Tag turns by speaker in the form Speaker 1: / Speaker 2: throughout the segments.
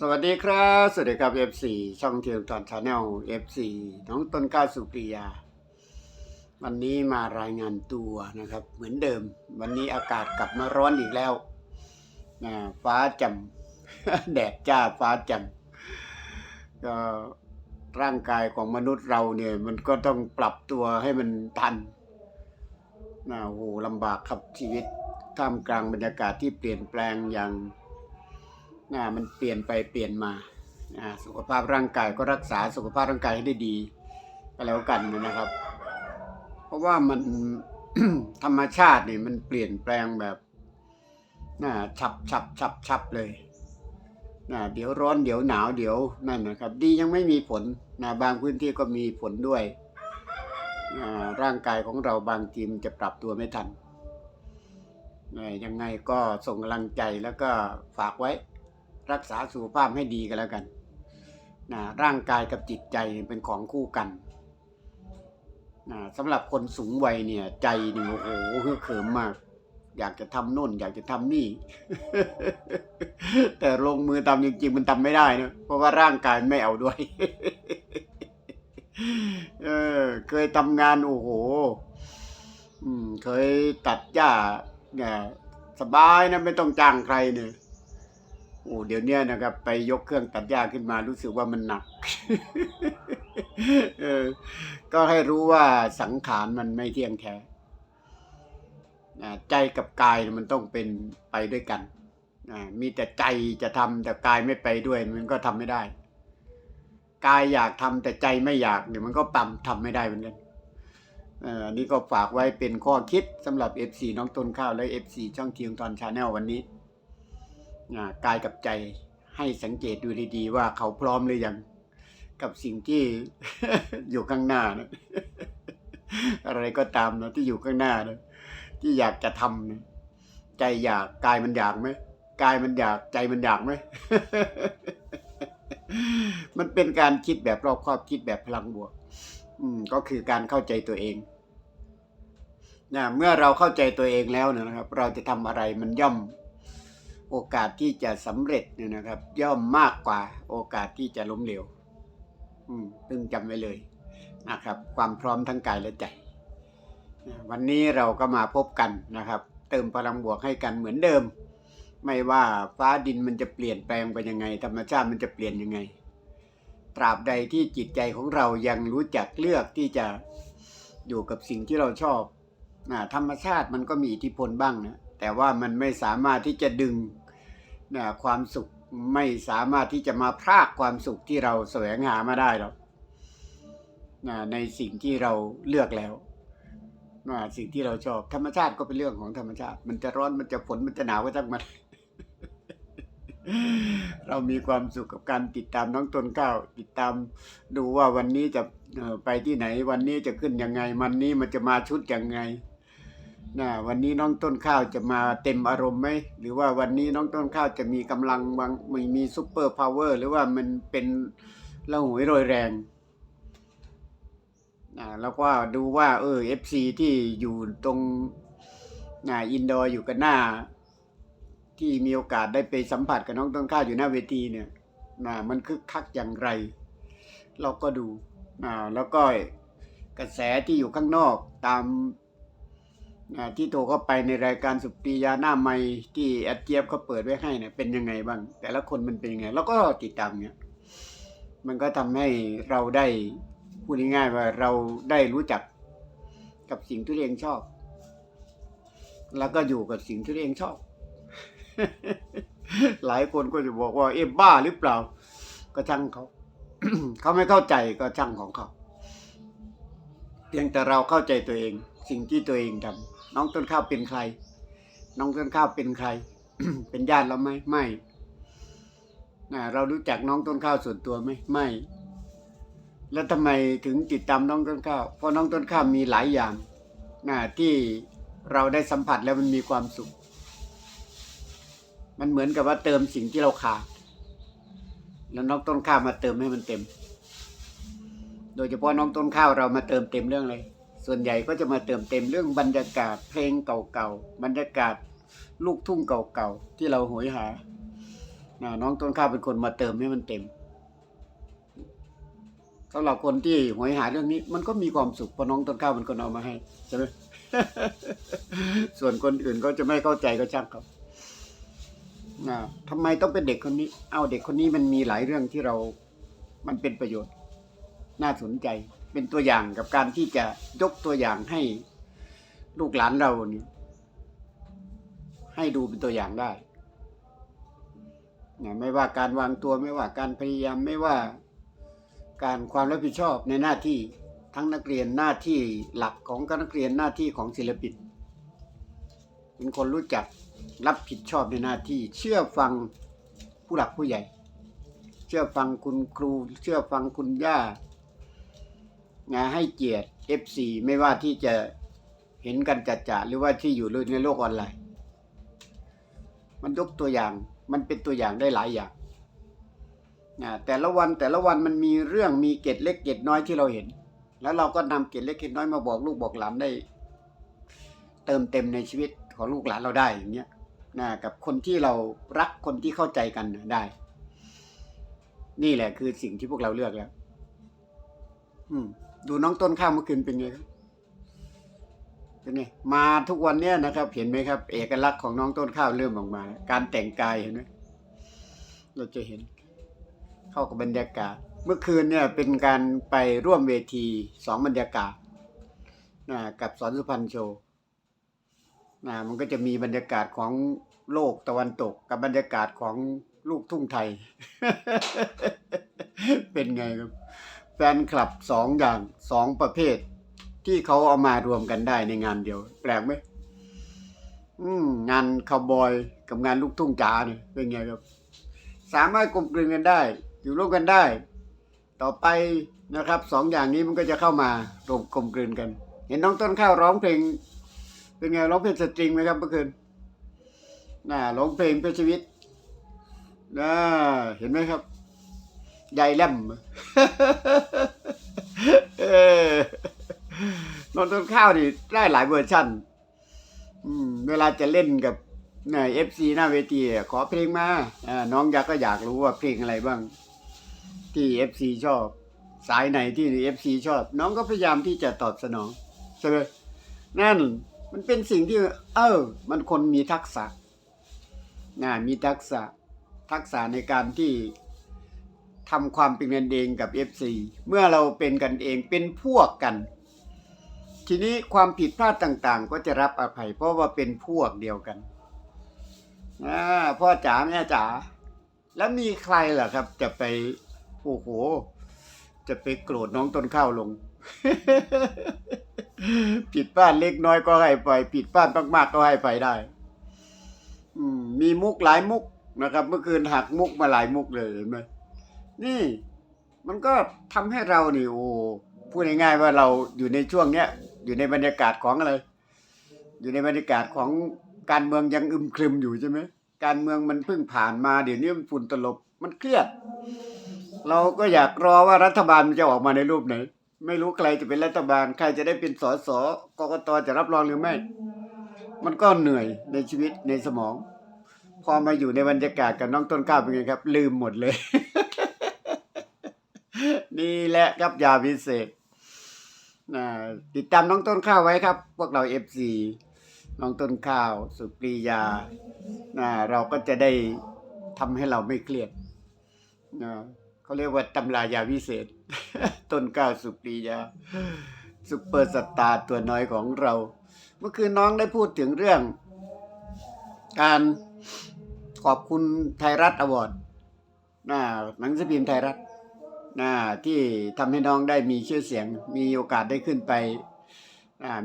Speaker 1: สวัสดีครับ สวัสดีครับ F4 ช่องเทียมตอนชาแนล F4 น้องต้นกล้าสุปริยา วันนี้มารายงานตัวนะครับ เหมือนเดิม วันนี้อากาศกลับมาร้อนอีกแล้วนะฟ้าจ่มแดดจ้าฟ้าจ่มก็ร่างกายของมนุษย์เราเนี่ย มันก็ต้องปรับตัวให้มันทันนะโอ้โหลำบากครับชีวิตท่ามกลางบรรยากาศที่เปลี่ยนแปลงอย่าง นะมันเปลี่ยนไปเปลี่ยนมานะสุขภาพร่างกายก็รักษาสุขภาพร่างกายให้ได้ดีก็แล้วกันนะครับ เพราะว่ามันธรรมชาตินี่มันเปลี่ยนแปลงแบบนะฉับฉับฉับฉับเลยนะเดี๋ยวร้อนเดี๋ยวหนาวเดี๋ยวนั่นนะครับ ดียังไม่มีผลนะบางพื้นที่ก็มีผลด้วยนะร่างกายของเราบางทีมนจะปรับตัวไม่ทันนะยังไงก็ส่งกำลังใจแล้วก็ฝากไว้ รักษาสุขภาพให้ดีกันแล้วกันนะร่างกายกับจิตใจเป็นของคู่กันนะสำหรับคนสูงวัยเนี่ย ใจนี่โอ้โหฮึกเขิมมาก อยากจะทำโน่น อยากจะทำนี่ แต่ลงมือทำจริงๆมันทำไม่ได้นะเพราะว่าร่างกายไม่เอาด้วยเออเคยทำงานโอ้โหเคยตัดหญ้าเนี่ยสบายนะไม่ต้องจ้างใครเนี่ย โอ้เดี๋ยวนี้นะครับ ไปยกเครื่องตัดหญ้าขึ้นมารู้สึกว่ามันหนักเออก็ให้รู้ว่าสังขารมันไม่เที่ยงแท้ใจกับกายมันต้องเป็นไปด้วยกันมีแต่ใจจะทำแต่กายไม่ไปด้วย มันก็ทำไม่ได้ กายอยากทำแต่ใจไม่อยากเนี่ยมันก็ปั๊มทำไม่ได้เหมือนกันอันนี้ก็ฝากไว้เป็นข้อคิดสำหรับ FC น้องต้นข้าวและ FC ช่องเทียงตอนชาแนลวันนี้ กายกับใจให้สังเกตดูดีๆ ว่าเขาพร้อมหรือยังกับสิ่งที่อยู่ข้างหน้านะอะไรก็ตามนะที่อยู่ข้างหน้านะที่อยากจะทำนะใจอยากกายมันอยากไหมกายมันอยากใจมันอยากไหมมันเป็นการคิดแบบรอบครอบคิดแบบพลังบวก อืม ก็คือการเข้าใจตัวเองนะเมื่อเราเข้าใจตัวเองแล้วนยนะครับ เราจะทำอะไรมันย่อม โอกาสที่จะสำเร็จเนี่ยนะครับ ย่อมมากกว่าโอกาสที่จะล้มเหลวอืมตึงจำไว้เลยนะครับ ความพร้อมทั้งกายและใจ วันนี้เราก็มาพบกันนะครับ เติมพลังบวกให้กันเหมือนเดิม ไม่ว่าฟ้าดินมันจะเปลี่ยนแปลงไปยังไง ธรรมชาติมันจะเปลี่ยนยังไง ตราบใดที่จิตใจของเรายังรู้จักเลือกที่จะอยู่กับสิ่งที่เราชอบธรรมชาติมันก็มีอิทธิพลบ้างนะ แต่ว่ามันไม่สามารถที่จะดึงนะความสุขไม่สามารถที่จะมาพรากความสุขที่เราแสวงหามาได้หรอกนะในสิ่งที่เราเลือกแล้วนะสิ่งที่เราชอบธรรมชาติก็เป็นเรื่องของธรรมชาติ มันจะร้อนมันจะฝนมันจะหนาวก็ช่างมัน เรามีความสุขกับการติดตามน้องต้นข้าวติดตามดูว่าวันนี้จะไปที่ไหน วันนี้จะขึ้นยังไง วันนี้มันจะมาชุดยังไง นะวันนี้น้องต้นข้าวจะมาเต็มอารมณ์ไหมหรือว่าวันนี้น้องต้นข้าวจะมีกำลังบางมีมีซูเปอร์พาวเวอร์หรือว่ามันเป็นละหวยโรยแรงนะแล้วก็ดูว่า เออเอฟซีที่อยู่ตรงนะอินดอร์อยู่กันหน้า ที่มีโอกาสได้ไปสัมผัสกับน้องต้นข้าวอยู่หน้าเวทีเนี่ยนะมันคึกคักอย่างไร เราก็ดูนะแล้วก็กระแสที่อยู่ข้างนอกตาม ที่โทรเข้าไปในรายการสุปรียาหน้าไม่ที่แอดเจี๊ยบเขาเปิดไว้ให้เนี่ยเป็นยังไงบ้าง แต่ละคนมันเป็นยังไงเราก็ติดตามเนี่ยมันก็ทำให้เราได้พูดง่ายๆว่าเราได้รู้จักกับสิ่งที่ตัวเองชอบ แล้วก็อยู่กับสิ่งที่ตัวเองชอบ หลายคนก็จะบอกว่า เอ๊ะบ้าหรือเปล่า ก็ช่างเขาเขาไม่เข้าใจก็ช่างของเขาเพียงแต่เราเข้าใจตัวเอง สิ่งที่ตัวเองทำ น้องต้นข้าวเป็นใคร น้องต้นข้าวเป็นใคร เป็นญาติเราไหมไม่เรารู้จักน้องต้นข้าวส่วนตัวไหมไม่ แล้วทำไมถึงติดตามน้องต้นข้าว เพราะน้องต้นข้าวมีหลายอย่างนะที่เราได้สัมผัสแล้วมันมีความสุข มันเหมือนกับว่าเติมสิ่งที่เราขาด แล้วน้องต้นข้าวมาเติมให้มันเต็ม โดยเฉพาะน้องต้นข้าวเรามาเติมเต็มเรื่องอะไร ส่วนใหญ่ก็จะมาเติมเต็มเรื่องบรรยากาศเพลงเก่าๆ บรรยากาศลูกทุ่งเก่าๆ ที่เราโหยหาน,น้องต้นข้าวเป็นคนมาเติมให้มันเต็มสำหรับคนที่หวยหาเรื่องนี้ มันก็มีความสุขเพราะน้องต้นข้าวเป็นคนเอามาให้ใช่ไหมส่วนคนอื่นก็จะไม่เข้าใจก็ช่างครับนะทำไมต้องเป็นเด็กคนนี้ เอาเด็กคนนี้มันมีหลายเรื่องที่เรา มันเป็นประโยชน์ น่าสนใจ เป็นตัวอย่างกับการที่จะยกตัวอย่างให้ลูกหลานเราเนี่ยให้ดูเป็นตัวอย่างได้นะไม่ว่าการวางตัวไม่ว่าการพยายามไม่ว่าการความรับผิดชอบในหน้าที่ทั้งนักเรียนหน้าที่หลักของนักเรียนหน้าที่ของศิลปิน เป็นคนรู้จักรับผิดชอบในหน้าที่ เชื่อฟังผู้หลักผู้ใหญ่ เชื่อฟังคุณครู เชื่อฟังคุณย่า นะให้เกียรติ FC ไม่ว่าที่จะเห็นกันจัดจ่าหรือว่าที่อยู่ในโลกออนไลน์ มันยกตัวอย่าง มันเป็นตัวอย่างได้หลายอย่างนะแต่ละวันแต่ละวันมันมีเรื่องมีเกร็ดเล็กเกร็ดน้อยที่เราเห็น แล้วเราก็นำเกร็ดเล็กเกร็ดน้อยมาบอกลูกบอกหลานได้ เติมเต็มในชีวิตของลูกหลานเราได้อย่างเงี้ยนะกับคนที่เรารักคนที่เข้าใจกันได้ นี่แหละคือสิ่งที่พวกเราเลือกแล้ว อืม ดูน้องต้นข้าวเมื่อคืนเป็นไงครับเป็นไงมาทุกวันเนี้ยนะครับ เห็นไหมครับ เอกลักษณ์ของน้องต้นข้าวเริ่มออกมา การแต่งกายเห็นไหมเราจะเห็น เข้ากับบรรยากาศ เมื่อคืนเนี่ยเป็นการไปร่วมเวทีสองบรรยากาศนะกับสอนสุพรรณโชว์นะมันก็จะมีบรรยากาศของโลกตะวันตก กับบรรยากาศของลูกทุ่งไทย เป็นไงครับ แฟนคลับสองอย่างสองประเภท ที่เขาเอามารวมกันได้ในงานเดียว แปลกไหมอืมงานคาวบอยกับงานลูกทุ่งจ๋าเนี่ยเป็นไงครับ สามารถกลมกลืนกันได้ อยู่ร่วมกันได้ ต่อไปนะครับสองอย่างนี้มันก็จะเข้ามารวมกลมกลืนกัน เห็นน้องต้นข้าวร้องเพลง เป็นไงร้องเพลงสตริงไหมครับเมื่อคืนน่าร้องเพลงเพื่อชีวิตน่าเห็นไหมครับ ใหญ่แลมนอนต้นข้าวนี่ได้หลายเวอร์ชันเวลาจะเล่นกับเนี่ยเอฟซีหน้าเวทีขอเพลงมาอ่าน้องยักษ์ก็อยากรู้ว่าเพลงอะไรบ้าง ที่เอฟซีชอบ สายไหนที่เอฟซีชอบ น้องก็พยายามที่จะตอบสนองใช่ไหมนั่นมันเป็นสิ่งที่ เออ มันคนมีทักษะนะมีทักษะทักษะในการที่ ทำความเป็นกันเองกับ FC เมื่อเราเป็นกันเองเป็นพวกกัน ทีนี้ความผิดพลาดต่างๆ ก็จะรับอภัย เพราะว่าเป็นพวกเดียวกันพ่อจ๋าแม่จ๋าแล้วมีใครล่ะครับ จะไปโอ้โห จะไปโกรธน้องต้นข้าวลง ผิดพลาดเล็กน้อยก็ให้ไปผิดพลาดมากๆก็ให้ไปได้มีมุกหลายมุกนะครับ เมื่อคืนหักมุกมาหลายมุกเลยเห็นไหม นี่ มันก็ทำให้เรานี่โอ้พูดง่ายๆว่าเราอยู่ในช่วงเนี้ยอยู่ในบรรยากาศของอะไร อยู่ในบรรยากาศของการเมืองยังอึมครึมอยู่ใช่ไหมการเมืองมันเพิ่งผ่านมาเดี๋ยวนี้มันฝุ่นตลบมันเครียด เราก็อยากรอว่ารัฐบาลมันจะออกมาในรูปไหน ไม่รู้ใครจะเป็นรัฐบาล ใครจะได้เป็นสสกกตจะรับรองหรือไม่ มันก็เหนื่อยในชีวิตในสมอง พอมาอยู่ในบรรยากาศกับน้องต้นกล้าเป็นไงครับ ลืมหมดเลย นี่แหละครับยาพิเศษนะติดตามน้องต้นข้าวไว้ครับ พวกเราเอฟซีน้องต้นข้าว สุปรียานะเราก็จะได้ทำให้เราไม่เครียดนะเขาเรียกว่าตำรายาวิเศษ ต้นข้าวสุปรียาซุปเปอร์สตาร์ตัวน้อยของเรา เมื่อคืนน้องได้พูดถึงเรื่อง การขอบคุณไทยรัฐอวอร์ดหนังสือพิมพ์ไทยรัฐ นะที่ทำให้น้องได้มีชื่อเสียง มีโอกาสได้ขึ้นไป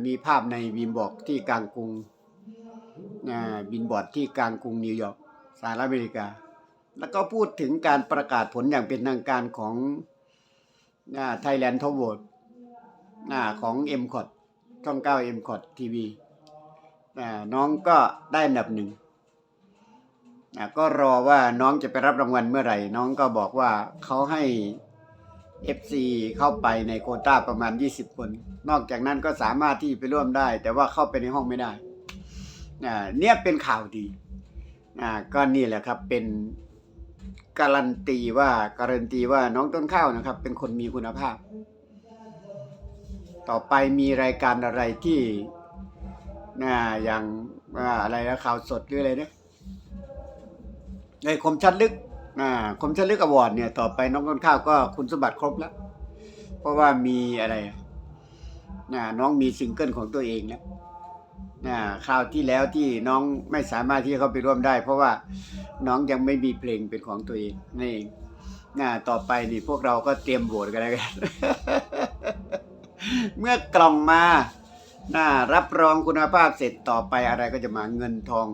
Speaker 1: มีภาพในบินบอร์ดที่กลางกรุงนะบินบอร์ดที่กลางกรุงนิวยอร์กสหรัฐอเมริกา แล้วก็พูดถึงการประกาศผลอย่างเป็นทางการของไทยแลนด์ทอ w โ r นะของ m c o t ช่อง9 m c o t TV นะน้องก็ได้อันดับหนึ่งอะก็รอว่าน้องจะไปรับรางวัลเมื่อไหร่ น้องก็บอกว่าเขาให้ FC เข้าไปในโคต้าประมาณ 20 คน นอกจากนั้นก็สามารถที่ไปร่วมได้ แต่ว่าเข้าไปในห้องไม่ได้เนี่ยเป็นข่าวดีก็นี่แหละครับเป็นการันตีว่าการันตีว่าน้องต้นข้าวนะครับ เป็นคนมีคุณภาพ ต่อไปมีรายการอะไรที่น่อย่างอ่าอะไรนะข่าวสดหรืออะไรเนี่ยไอ้ยคมชัดลึก คมชัดลึกอวอร์ดเนี่ยต่อไปน้องต้นข้าวก็คุณสมบัติครบแล้ว เพราะว่ามีอะไรนะน้องมีซิงเกิลของตัวเองแล้วนะคราวที่แล้วที่น้องไม่สามารถที่เข้าไปร่วมได้ เพราะว่าน้องยังไม่มีเพลงเป็นของตัวเองนั่นเองนะต่อไปนี่พวกเราก็เตรียมโหวตกันแล้วกันเมื่อกล่องมาน่ารับรองคุณภาพเสร็จต่อไปอะไรก็จะมาเงินทอง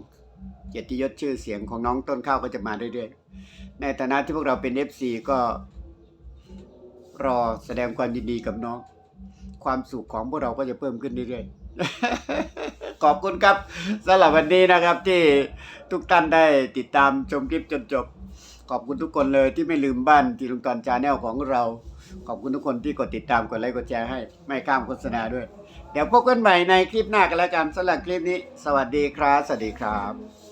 Speaker 1: เกียรติยศชื่อเสียงของน้องต้นข้าวก็จะมาเรื่อยๆ ในฐานะที่พวกเราเป็น FC ก็รอแสดงความยินดีกับน้อง ความสุขของพวกเราก็จะเพิ่มขึ้นเรื่อยๆ ขอบคุณครับสำหรับวันนี้นะครับที่ทุกท่านได้ติดตามชมคลิปจนจบ ขอบคุณทุกคนเลยที่ไม่ลืมบ้านที่ลุงตอนชาแนลของเรา ขอบคุณทุกคนที่กดติดตามกดไลค์กดแชร์ให้ไม่ข้ามโฆษณาด้วย เดี๋ยวพบกันใหม่ในคลิปหน้ากันแล้วกันสำหรับคลิปนี้ สวัสดีครับ สวัสดีครับ